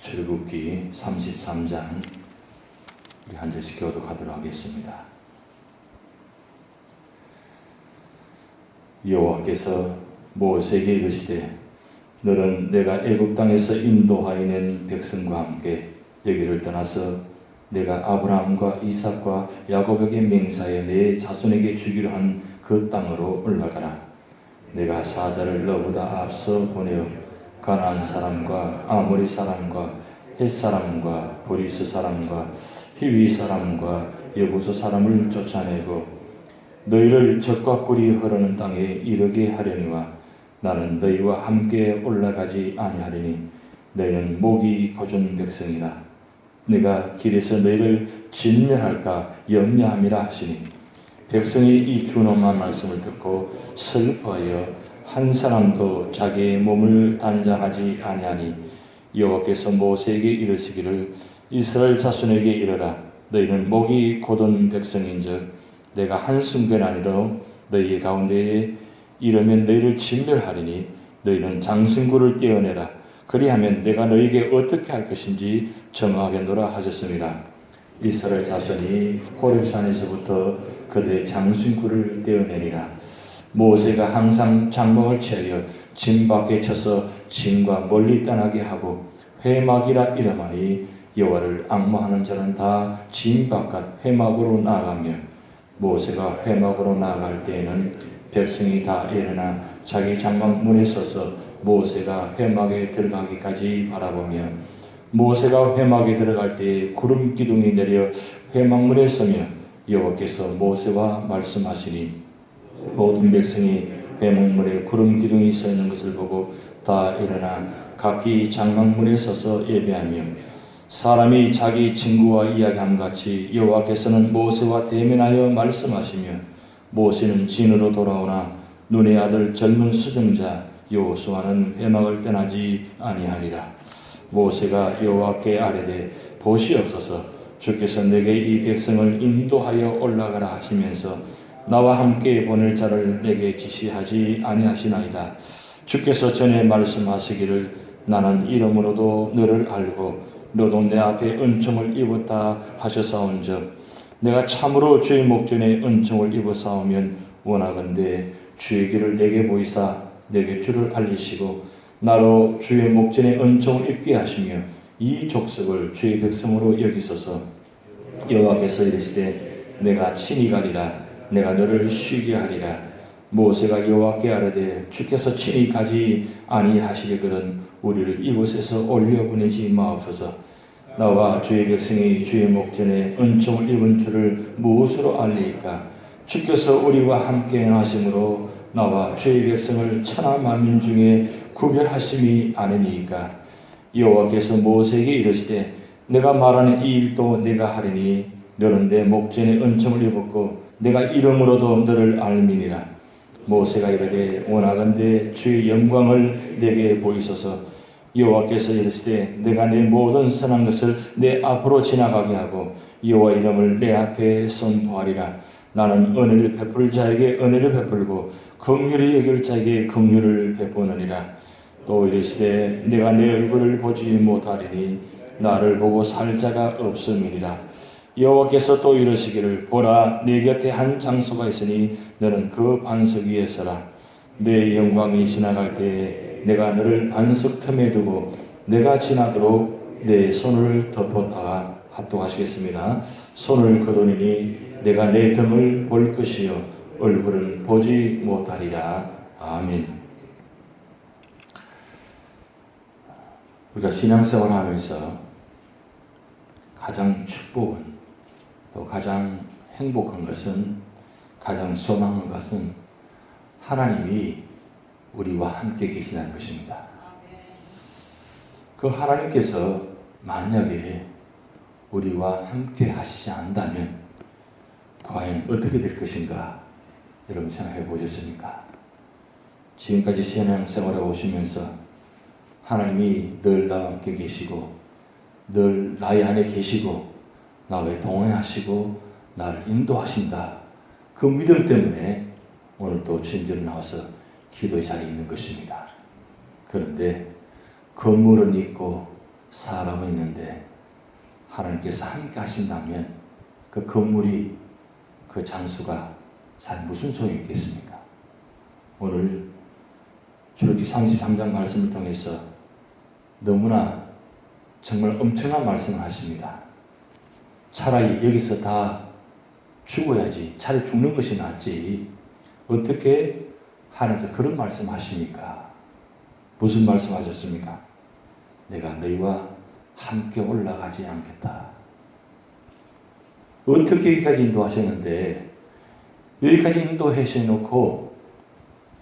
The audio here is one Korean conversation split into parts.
출국기 33장 우리 한 절씩 교독하도록 하겠습니다. 여호와께서 모세에게 이르시되 너는 내가 애굽 땅에서 인도하여 낸 백성과 함께 여기를 떠나서 내가 아브라함과 이삭과 야곱에게 맹사해 내 자손에게 주기로 한 그 땅으로 올라가라. 내가 사자를 너보다 앞서 보내어 가나안 사람과 아모리 사람과 헷 사람과 보리스 사람과 히위 사람과 여부수 사람을 쫓아내고 너희를 적과 꿀이 흐르는 땅에 이르게 하려니와 나는 너희와 함께 올라가지 아니하리니 너희는 목이 고준 백성이라 내가 길에서 너희를 진멸할까 염려함이라 하시니 백성이 이 준엄한 말씀을 듣고 슬퍼하여 한 사람도 자기의 몸을 단장하지 아니하니 여호와께서 모세에게 이르시기를 이스라엘 자손에게 이르라 너희는 목이 곧은 백성인즉 내가 한순간 아니로 너희 가운데에 이르면 너희를 진멸하리니 너희는 장신구를 떼어내라 그리하면 내가 너희에게 어떻게 할 것인지 정하겠노라 하셨습니다. 이스라엘 자손이 호렙산에서부터 그들의 장신구를 떼어내리라. 모세가 항상 장봉을 취하여 진 밖에 쳐서 진과 멀리 떠나게 하고 회막이라 이름하니 여호와를 악마하는 자는 다진 바깥 회막으로 나가며 모세가 회막으로 나갈 때에는 백성이 다 일어나 자기 장막 문에 서서 모세가 회막에 들어가기까지 바라보며 모세가 회막에 들어갈 때에 구름 기둥이 내려 회막문에 서며 여호와께서 모세와 말씀하시니 모든 백성이 회막문에 구름 기둥이 서 있는 것을 보고 다 일어나 각기 장막문에 서서 예배하며 사람이 자기 친구와 이야기함 같이 여호와께서는 모세와 대면하여 말씀하시며 모세는 진으로 돌아오나 눈의 아들 젊은 수정자 여호수아는 회막을 떠나지 아니하리라. 모세가 여호와께 아뢰되 보시옵소서 주께서 내게 이 백성을 인도하여 올라가라 하시면서 나와 함께 보낼 자를 내게 지시하지 아니하시나이다. 주께서 전에 말씀하시기를 나는 이름으로도 너를 알고 너도 내 앞에 은총을 입었다 하셨사온즉 내가 참으로 주의 목전에 은총을 입었사오면 원하건대 주의 길을 내게 보이사 내게 주를 알리시고 나로 주의 목전에 은총을 입게 하시며 이 족속을 주의 백성으로 여기소서 여호와께서 이르시되 내가 친히 가리라 내가 너를 쉬게 하리라. 모세가 여호와께 아뢰되 주께서 친히 가지 아니하시려거든 우리를 이곳에서 올려 보내지 마옵소서. 나와 주의 백성이 주의 목전에 은총을 입은 줄을 무엇으로 알리까? 주께서 우리와 함께 하심으로 나와 주의 백성을 천하 만민 중에 구별하심이 아니니까? 여호와께서 모세에게 이르시되 내가 말하는 이 일도 내가 하리니 너는 내 목전에 은총을 입었고 내가 이름으로도 너를 알미니라. 모세가 이르되 원하건대 주의 영광을 내게 보이소서. 여호와께서 이르시되 내가 내 모든 선한 것을 내 앞으로 지나가게 하고 여호와 이름을 내 앞에 선포하리라. 나는 은혜를 베풀 자에게 은혜를 베풀고 긍휼히 여길 자에게 긍휼을 베푸느니라. 또 이르시되 내가 내 얼굴을 보지 못하리니 나를 보고 살 자가 없음이니라 여호와께서 또 이르시기를 보라 내 곁에 한 장소가 있으니 너는 그 반석 위에 서라 내 영광이 지나갈 때에 내가 너를 반석 틈에 두고 내가 지나도록 내 손을 덮었다가 합독하시겠습니다. 손을 거두니 내가 내 등을 볼 것이요 얼굴은 보지 못하리라. 아멘. 우리가 신앙생활 하면서 가장 축복은 또 가장 행복한 것은 가장 소망한 것은 하나님이 우리와 함께 계시다는 것입니다. 그 하나님께서 만약에 우리와 함께 하시지 않다면 과연 어떻게 될 것인가? 여러분 생각해 보셨습니까? 지금까지 신앙생활에 오시면서 하나님이 늘 나와 함께 계시고 늘 나의 안에 계시고 나와 동행하시고 나를 인도하신다. 그 믿음 때문에 오늘 또 주님들 나와서 기도의 자리에 있는 것입니다. 그런데 건물은 있고 살아가고 있는데 하나님께서 함께 하신다면 그 건물이 그 장수가 잘 무슨 소용이 있겠습니까? 오늘 출애굽기 33장 말씀을 통해서 너무나 정말 엄청난 말씀을 하십니다. 차라리 여기서 다 죽어야지. 차라리 죽는 것이 낫지. 어떻게 하나님께서 그런 말씀 하십니까? 무슨 말씀 하셨습니까? 내가 너희와 함께 올라가지 않겠다. 어떻게 여기까지 인도하셨는데, 여기까지 인도하셔 놓고,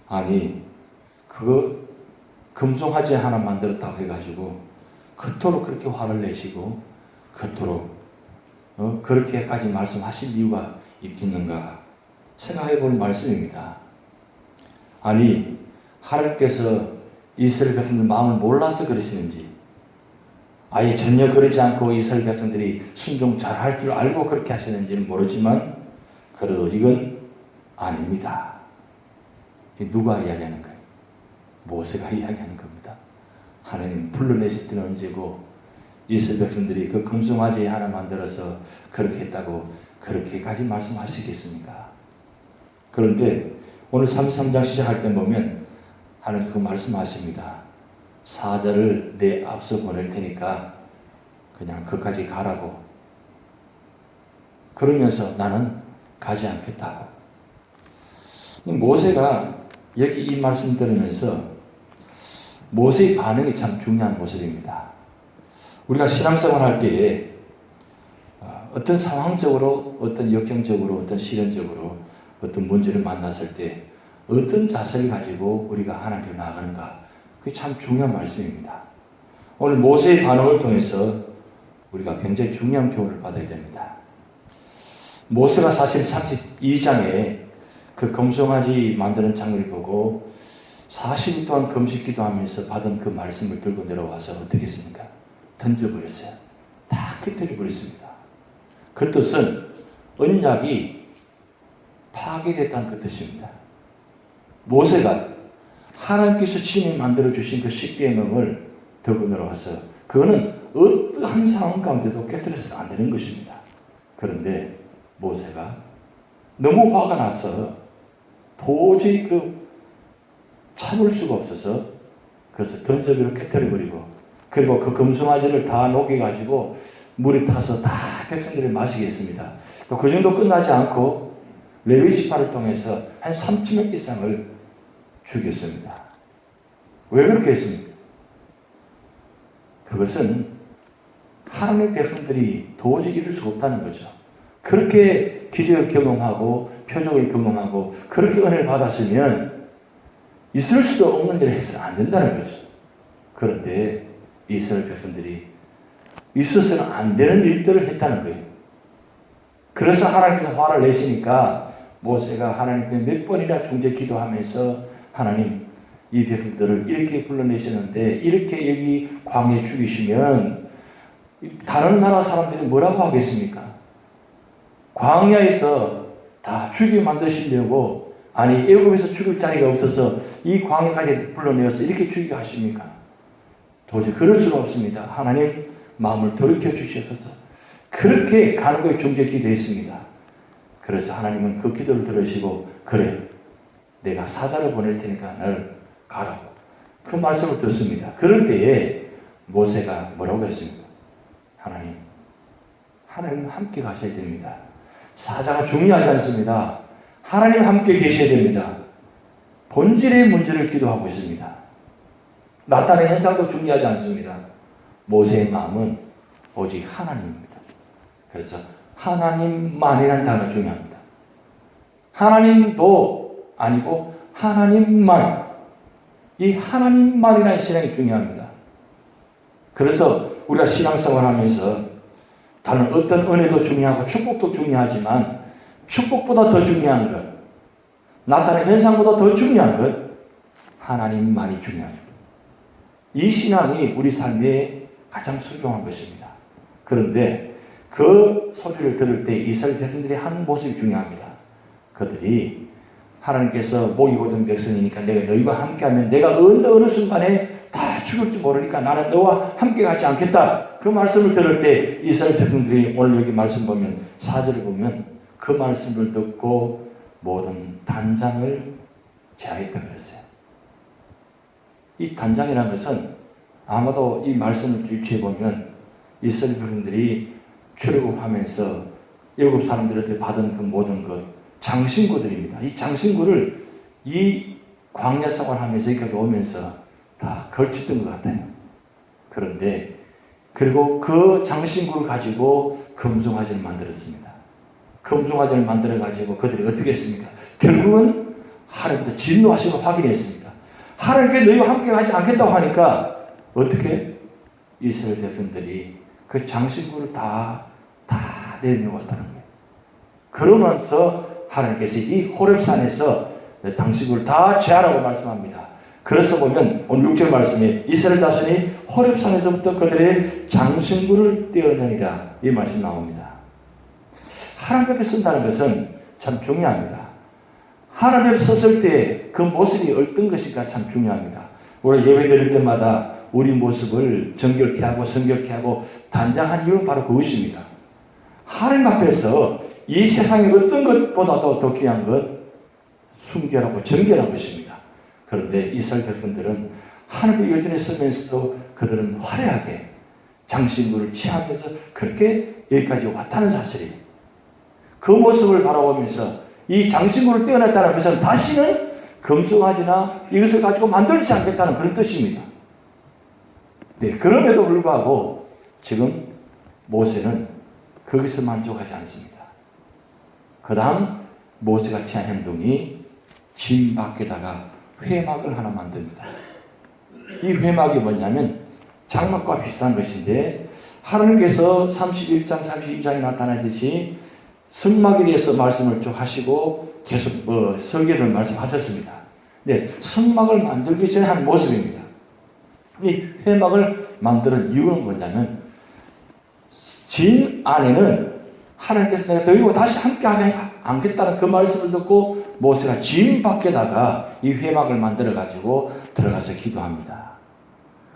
아니, 그거 금송아지 하나 만들었다고 해가지고, 그토록 그렇게 화를 내시고, 그토록, 어, 그렇게까지 말씀하실 이유가 있겠는가? 생각해 볼 말씀입니다. 아니, 하나님께서 이스라엘 백성들 마음을 몰라서 그러시는지, 아예 전혀 그러지 않고 이스라엘 백성들이 순종 잘 할 줄 알고 그렇게 하시는지는 모르지만, 그래도 이건 아닙니다. 누가 이야기하는 거예요? 모세가 이야기하는 겁니다. 하나님 불러내실 때는 언제고, 이스라엘 백성들이 그 금송아지 하나 만들어서 그렇게 했다고 그렇게까지 말씀하시겠습니까? 그런데 오늘 33장 시작할 때 보면 하나님께서 그 말씀하십니다. 사자를 내 앞서 보낼 테니까 그냥 그까지 가라고. 그러면서 나는 가지 않겠다고. 이 모세가 여기 이 말씀 들으면서 모세의 반응이 참 중요한 모습입니다. 우리가 신앙생활 할 때에 어, 어떤 상황적으로, 어떤 역경적으로, 어떤 시련적으로 어떤 문제를 만났을 때 어떤 자세를 가지고 우리가 하나님께 나가는가 그게 참 중요한 말씀입니다. 오늘 모세의 반응을 통해서 우리가 굉장히 중요한 교훈을 받아야 됩니다. 모세가 사실 32장에 그 금송아지 만드는 장면을 보고 40일 동안 금식 기도 하면서 받은 그 말씀을 들고 내려와서 어떻게 했습니까? 던져버렸어요. 다 깨뜨려 버렸습니다. 그 뜻은 언약이 파괴됐다는 그 뜻입니다. 모세가 하나님께서 친히 만들어 주신 그 십계명을 들고 내려와서 그거는 어떠한 상황 가운데도 깨뜨려서는 안 되는 것입니다. 그런데 모세가 너무 화가 나서 도저히 그 참을 수가 없어서 그래서 던져비로 깨뜨려 버리고 그리고 그 금송아지를 다 녹여가지고 물이 타서 다 백성들이 마시게 했습니다. 또 그 정도 끝나지 않고 레위 지파를 통해서 한 3천 명 이상을 죽였습니다. 왜 그렇게 했습니까? 그것은 하나님의 백성들이 도저히 이룰 수 없다는 거죠. 그렇게 기적을 경험하고 표적을 경험하고 그렇게 은혜를 받았으면 있을 수도 없는 일을 해서는 안 된다는 거죠. 그런데 이스라엘 백성들이 있어서는 안 되는 일들을 했다는 거예요. 그래서 하나님께서 화를 내시니까 모세가 하나님께 몇 번이나 중재 기도하면서 하나님 이 백성들을 이렇게 불러내시는데 이렇게 여기 광해 죽이시면 다른 나라 사람들이 뭐라고 하겠습니까? 광야에서 다 죽이 만드시려고 아니 애굽에서 죽을 자리가 없어서 이 광야까지 불러내어서 이렇게 죽이게 하십니까? 도저히 그럴 수가 없습니다. 하나님 마음을 돌이켜 주시옵소서. 그렇게 간구의 중재 기도했습니다. 그래서 하나님은 그 기도를 들으시고 그래 내가 사자를 보낼 테니까 널 가라고 그 말씀을 듣습니다. 그럴 때에 모세가 뭐라고 했습니까? 하나님 하나님 함께 가셔야 됩니다. 사자가 중요하지 않습니다. 하나님 함께 계셔야 됩니다. 본질의 문제를 기도하고 있습니다. 나타난 현상도 중요하지 않습니다. 모세의 마음은 오직 하나님입니다. 그래서 하나님만이라는 단어가 중요합니다. 하나님도 아니고 하나님만. 이 하나님만이라는 신앙이 중요합니다. 그래서 우리가 신앙생활 하면서 다른 어떤 은혜도 중요하고 축복도 중요하지만 축복보다 더 중요한 것, 나타난 현상보다 더 중요한 것, 하나님만이 중요합니다. 이 신앙이 우리 삶에 가장 소중한 것입니다. 그런데 그 소리를 들을 때 이스라엘 백성들이 하는 모습이 중요합니다. 그들이 하나님께서 목이 고든 백성이니까 내가 너희와 함께하면 내가 어느 어느 순간에 다 죽을지 모르니까 나는 너와 함께 가지 않겠다. 그 말씀을 들을 때 이스라엘 백성들이 오늘 여기 말씀 보면 사절을 보면 그 말씀을 듣고 모든 단장을 제하였다 그랬어요. 이 단장이라는 것은 아마도 이 말씀을 유추해 보면 이스라엘 백성들이 출애굽하면서 일곱 사람들한테 받은 그 모든 것 장신구들입니다. 이 장신구를 이 광야 생활하면서 여기까지 오면서 다 걸쳤던 것 같아요. 그런데 그리고 그 장신구를 가지고 금송아지를 만들었습니다. 금송아지를 만들어 가지고 그들이 어떻게 했습니까? 결국은 하나님도 진노하시고 확인했습니다. 하나님께 너희와 함께 하지 않겠다고 하니까 어떻게 이스라엘 백성들이 그 장신구를 다, 다 내려놓았다는 거예요. 그러면서 하나님께서 이 호렙산에서 당신을 다 제하라고 말씀합니다. 그래서 보면 오늘 6절 말씀에 이스라엘 자손이 호렙산에서부터 그들의 장신구를 떼어내니라 이 말씀 나옵니다. 하나님 앞에 쓴다는 것은 참 중요합니다. 하나님 섰을 때 그 모습이 어떤 것인가 참 중요합니다. 우리 예배 드릴 때마다 우리 모습을 정결케 하고 성결케 하고 단장한 이유는 바로 그것입니다. 하나님 앞에서 이 세상의 어떤 것보다도 더 귀한 것 순결하고 정결한 것입니다. 그런데 이스라엘 백성들은 하나님의 여전히 서면서도 그들은 화려하게 장신구를 취하면서 그렇게 여기까지 왔다는 사실이에요. 그 모습을 바라보면서 이 장신구를 떼어냈다는 것은 다시는 금송아지나 이것을 가지고 만들지 않겠다는 그런 뜻입니다. 네, 그럼에도 불구하고 지금 모세는 거기서 만족하지 않습니다. 그 다음 모세가 취한 행동이 짐 밖에다가 회막을 하나 만듭니다. 이 회막이 뭐냐면 장막과 비슷한 것인데 하나님께서 31장 32장에 나타나듯이 성막에 대해서 말씀을 쭉 하시고 계속 뭐 설계를 말씀하셨습니다. 네, 성막을 만들기 전에 한 모습입니다. 이 회막을 만드는 이유는 뭐냐면 진 안에는 하나님께서 내가 너희와 다시 함께하지 않겠다는 그 말씀을 듣고 모세가 진 밖에다가 이 회막을 만들어 가지고 들어가서 기도합니다.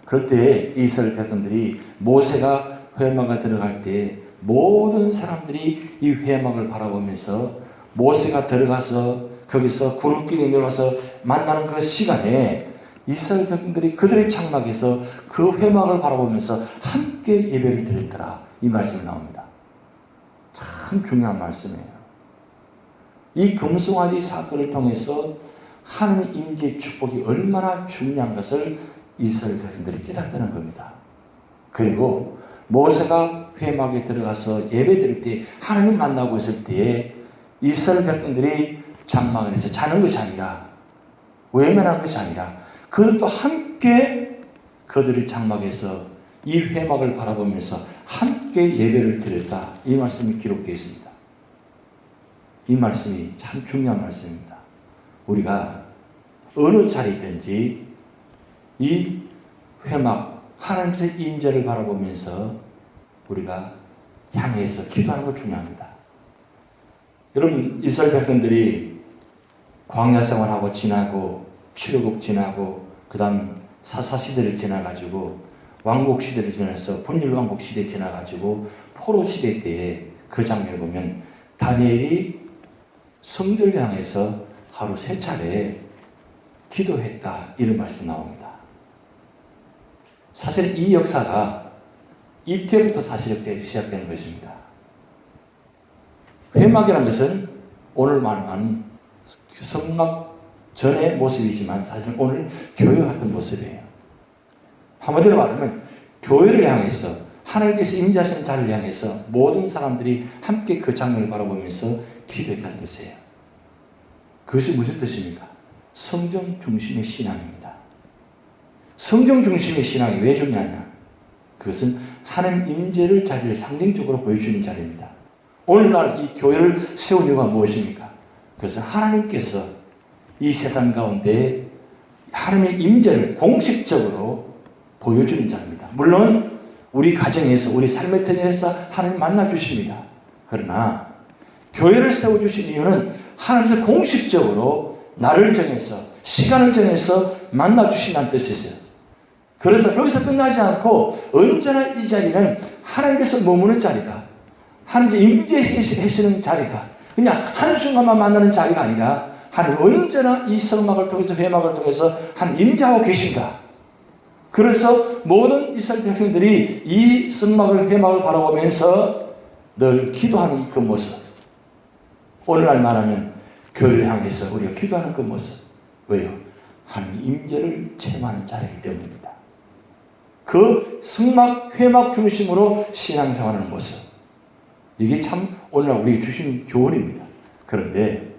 그럴 때 이스라엘 백성들이 모세가 회막에 들어갈 때 모든 사람들이 이 회막을 바라보면서 모세가 들어가서 거기서 구름끼리 내려와서 만나는 그 시간에 이스라엘 백성들이 그들의 장막에서 그 회막을 바라보면서 함께 예배를 드렸더라. 이 말씀이 나옵니다. 참 중요한 말씀이에요. 이 금송아지 사건을 통해서 하나님의 임재의 축복이 얼마나 중요한 것을 이스라엘 백성들이 깨닫다는 겁니다. 그리고 모세가 회막에 들어가서 예배 드릴 때 하나님 만나고 있을 때에 이스라엘 백성들이 장막 안에서 자는 것이 아니라 외면한 것이 아니라 그들도 함께 그들의 장막에서 이 회막을 바라보면서 함께 예배를 드렸다. 이 말씀이 기록되어 있습니다. 이 말씀이 참 중요한 말씀입니다. 우리가 어느 자리든지 이 회막, 하나님의 임재를 바라보면서 우리가 향해서 기도하는 것 중요합니다. 여러분, 이스라엘 백성들이 광야 생활하고 지나고 출애굽 지나고 그다음 사사 시대를 지나가지고 왕국 시대를 지나서 분열 왕국 시대 지나가지고 포로 시대 때에 그 장면을 보면 다니엘이 성전을 향해서 하루 세 차례 기도했다 이런 말씀 나옵니다. 사실 이 역사가 이때부터 사실 시작되는 것입니다. 회막이라는 것은 오늘 말하는 성막 전의 모습이지만 사실 오늘 교회 같은 모습이에요. 한마디로 말하면 교회를 향해서 하나님께서 임재하시는 자를 향해서 모든 사람들이 함께 그 장면을 바라보면서 기도했다는 뜻이에요. 그것이 무슨 뜻입니까? 성경 중심의 신앙입니다. 성경 중심의 신앙이 왜 중요하냐? 그것은 하나님 임재를 자리를 상징적으로 보여주는 자리입니다. 오늘날 이 교회를 세운 이유가 무엇입니까? 그것은 하나님께서 이 세상 가운데 하나님의 임재를 공식적으로 보여주는 자입니다. 물론 우리 가정에서 우리 삶의 터에서 하나님 만나 주십니다. 그러나 교회를 세워 주신 이유는 하나님께서 공식적으로 나를 정해서 시간을 정해서 만나 주신다는 뜻이세요. 그래서 여기서 끝나지 않고 언제나 이 자리는 하나님께서 머무는 자리다. 하나님께서 임재하시는 자리다. 그냥 한순간만 만나는 자리가 아니라 하나님 언제나 이 성막을 통해서 회막을 통해서 하나님 임재하고 계신다. 그래서 모든 이스라엘 백성들이 이 성막을 회막을 바라보면서 늘 기도하는 그 모습. 오늘날 말하면 교회를 향해서 우리가 기도하는 그 모습. 왜요? 하나님 임재를 체험하는 자리이기 때문입니다. 그 성막 회막 중심으로 신앙생활하는 모습. 이게 참 오늘날 우리에게 주신 교훈입니다. 그런데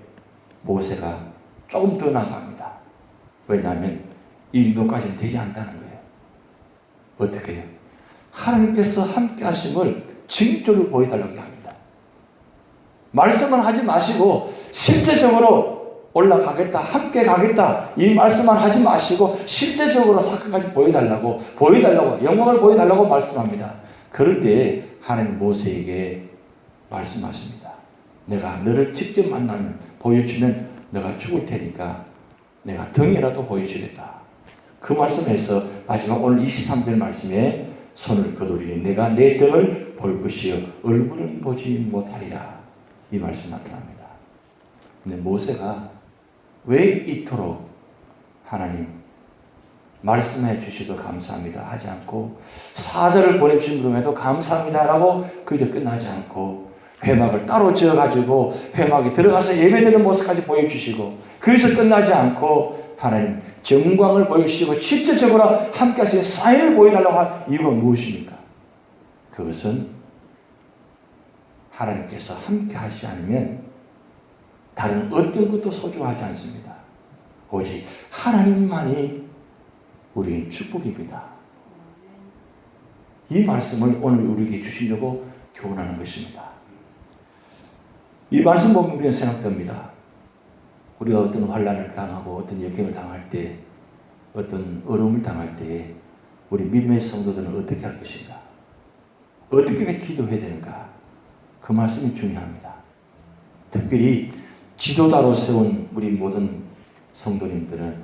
모세가 조금 더 나갑니다. 왜냐하면 이 정도까지는 되지 않다는 거예요. 어떻게 해요? 하나님께서 함께 하심을 징조를 보여달라고 합니다. 말씀은 하지 마시고 실제적으로 올라가겠다, 함께 가겠다 이 말씀만 하지 마시고 실제적으로 사건까지 보여달라고 보여달라고 영광을 보여달라고 말씀합니다. 그럴 때 하나님 모세에게 말씀하십니다. 내가 너를 직접 만나면 보여주면 내가 죽을 테니까 내가 등이라도 보여주겠다. 그 말씀에서 마지막 오늘 23절 말씀에 손을 거두리 내가 내 등을 볼 것이요 얼굴은 보지 못하리라 이 말씀 나타납니다. 근데 모세가 왜 이토록 하나님 말씀해 주시도 감사합니다 하지 않고 사절을 보내주신 분에도 감사합니다라고 그저 끝나지 않고 회막을 따로 지어가지고 회막에 들어가서 예배드리는 모습까지 보여주시고 거기서 끝나지 않고 하나님 정광을 보여주시고 실제적으로 함께 하신 사인을 보여달라고 할 이유가 무엇입니까? 그것은 하나님께서 함께 하시 않으면 다른 어떤 것도 소중하지 않습니다. 오직 하나님만이 우리의 축복입니다. 이 말씀을 오늘 우리에게 주시려고 교훈하는 것입니다. 이 말씀 보면 생각됩니다. 우리가 어떤 환란을 당하고 어떤 역경을 당할 때 어떤 어려움을 당할 때 우리 믿음의 성도들은 어떻게 할 것인가? 어떻게 기도해야 되는가? 그 말씀이 중요합니다. 특별히 지도자로 세운 우리 모든 성도님들은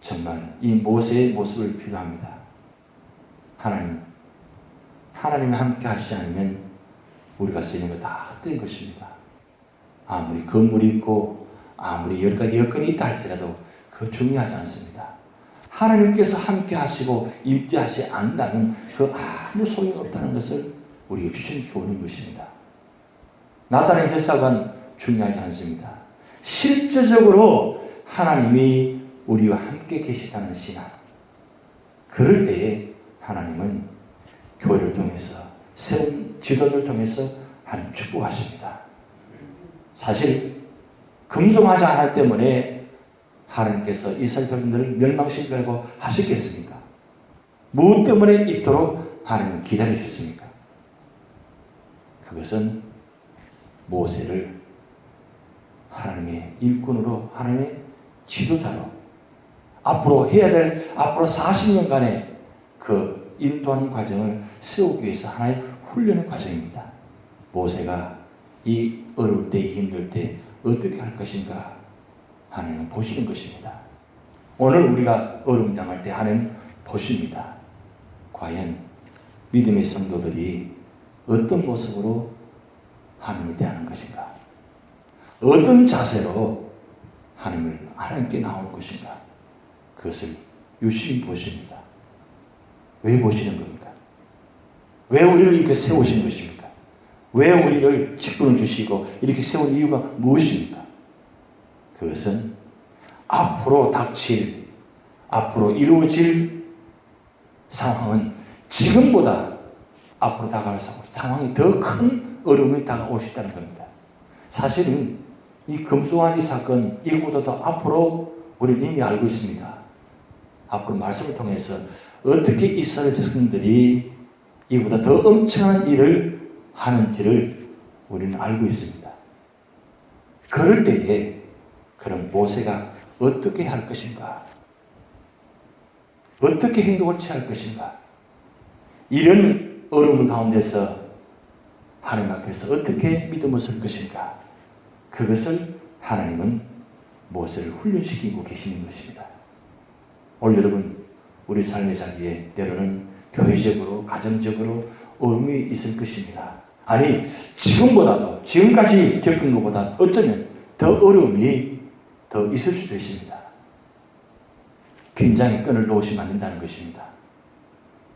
정말 이 모세의 모습을 필요합니다. 하나님, 하나님이 함께 하시지 않으면 우리가 쓰는 거 다 헛된 것입니다. 아무리 건물이 있고 아무리 여러 가지 여건이 있다 할지라도 그 중요하지 않습니다. 하나님께서 함께 하시고 임재하지 않는다면 그 아무 소용이 없다는 것을 우리에게 주신 교훈인 것입니다. 나타난 혈사관 중요하지 않습니다. 실제적으로 하나님이 우리와 함께 계시다는 신앙. 그럴 때에 하나님은 교회를 통해서 세운 지도를 통해서 하나님 축복하십니다. 사실 금송하지 않았기 때문에 하나님께서 이스라엘 백성들을 멸망시키려고 하셨겠습니까? 무엇 때문에 있도록 하나님은 기다리셨습니까? 그것은 모세를 하나님의 일꾼으로 하나님의 지도자로 앞으로 해야 될 앞으로 40년간의 그 인도하는 과정을 세우기 위해서 하나의 훈련의 과정입니다. 모세가 이 어려울 때 힘들 때 어떻게 할 것인가 하나님은 보시는 것입니다. 오늘 우리가 어려움 당할 때 하나님 보십니다. 과연 믿음의 성도들이 어떤 모습으로 하나님을 대하는 것인가? 어떤 자세로 하나님을 하나님께 나오는 것인가? 그것을 유심히 보십니다. 왜 보시는 겁니까? 왜 우리를 이렇게 세우신 것입니까? 왜 우리를 직분을 주시고 이렇게 세운 이유가 무엇입니까? 그것은 앞으로 닥칠, 앞으로 이루어질 상황은 지금보다 앞으로 다가올 상황이 더 큰 어려움이 다가올 수 있다는 겁니다. 사실은 이 금수환 이 사건 이보다도 앞으로 우리는 이미 알고 있습니다. 앞으로 말씀을 통해서 어떻게 이스라엘 백성들이 이보다 더 엄청난 일을 하는지를 우리는 알고 있습니다. 그럴 때에 그럼 모세가 어떻게 할 것인가? 어떻게 행동을 취할 것인가? 이런 어려움 가운데서 하나님 앞에서 어떻게 믿음을 쓸 것인가? 그것을 하나님은 모세를 훈련시키고 계시는 것입니다. 오늘 여러분 우리 삶의 자리에 때로는 교회적으로 가정적으로 어려움이 있을 것입니다. 아니 지금보다도 지금까지 겪은 것보다 어쩌면 더 어려움이 더 있을 수도 있습니다. 긴장의 끈을 놓으시면 안 된다는 것입니다.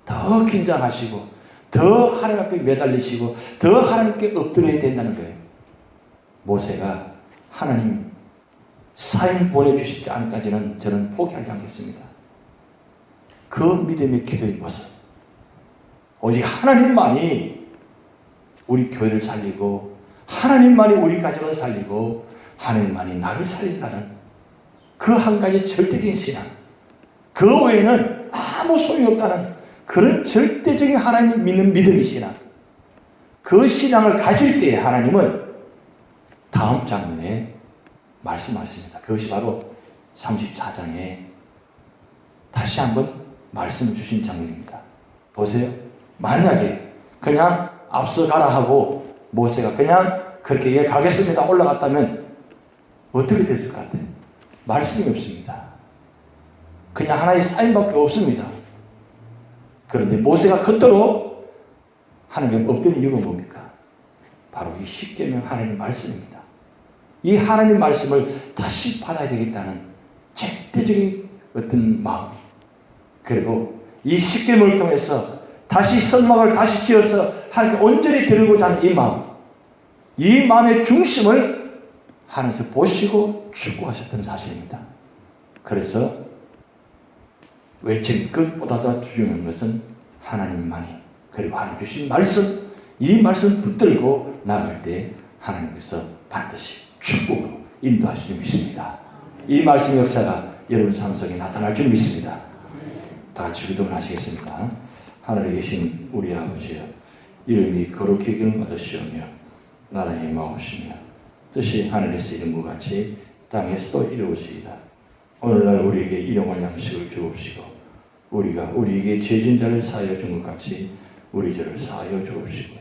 더 긴장하시고 더 하나님 앞에 매달리시고 더 하나님께 엎드려야 된다는 거예요. 모세가 하나님 사인 보내주시지 않을까지는 저는 포기하지 않겠습니다. 그 믿음의 기도의 모습. 오직 하나님만이 우리 교회를 살리고 하나님만이 우리 가정을 살리고 하나님만이 나를 살린다는 그 한 가지 절대적인 신앙. 그 외에는 아무 소용이 없다는 그런 절대적인 하나님 믿는 믿음의 신앙. 그 신앙을 가질 때에 하나님은 다음 장면에 말씀하십니다. 그것이 바로 34장에 다시 한번 말씀 주신 장면입니다. 보세요. 만약에 그냥 앞서가라 하고 모세가 그냥 그렇게 예 가겠습니다 올라갔다면 어떻게 됐을 것 같아요? 말씀이 없습니다. 그냥 하나의 사인밖에 없습니다. 그런데 모세가 그토록 하나님 엎드린 이유가 뭡니까? 바로 이 십계명 하나님 말씀입니다. 이 하나님 말씀을 다시 받아야 되겠다는 절대적인 어떤 마음 그리고 이 십계명을 통해서 다시 선막을 다시 지어서 하나님께 온전히 드리고자 하는 이 마음 이 마음의 중심을 하나님께서 보시고 축구하셨던 사실입니다. 그래서 외친 것보다도 중요한 것은 하나님만이 그리고 하나님 주신 말씀 이 말씀 붙들고 나갈 때 하나님께서 반드시 축복으로 인도하실 줄 믿습니다. 이 말씀 역사가 여러분 삶 속에 나타날 줄 믿습니다. 다 같이 기도를 하시겠습니까? 하늘에 계신 우리 아버지여 이름이 거룩히 기름 받으시오며 나라의 마오시며 뜻이 하늘에서 이룬 것 같이 땅에서도 이루어지이다. 오늘날 우리에게 일용할 양식을 주옵시고 우리가 우리에게 죄진 자를 사하여 준 것 같이 우리 죄를 사하여 주옵시고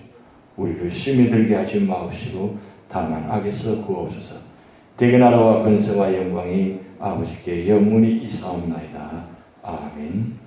우리를 심히 들게 하지 마옵시고 다만 악에서 구하옵소서 대개 나라와 근세와 영광이 아버지께 영원히 있사옵나이다. 아멘